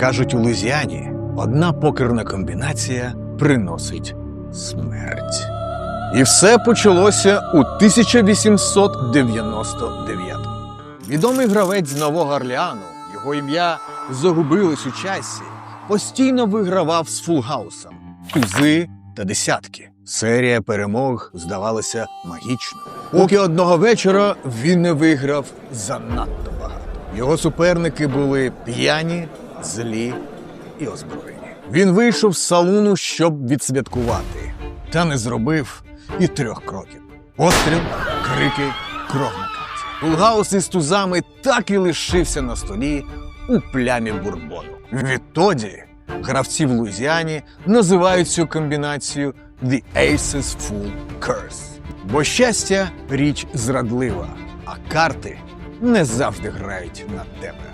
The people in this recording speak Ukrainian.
Кажуть, у Лузіані одна покерна комбінація приносить смерть. І все почалося у 1899-му. Відомий гравець з Нового Орлеану, його ім'я загубилось у часі, постійно вигравав з фулгаусом тузи та десятки. Серія перемог здавалася магічною. Поки одного вечора він не виграв занадто багато. Його суперники були п'яні, злі і озброєні. Він вийшов з салуну, щоб відсвяткувати, та не зробив і трьох кроків. Постріл, крики, кров на карті. Фулгаус із тузами так і лишився на столі у плямі бурбону. Відтоді гравці в Луїзіані називають цю комбінацію The Aces Full Curse. Бо щастя річ зрадлива, а карти не завжди грають на тебе.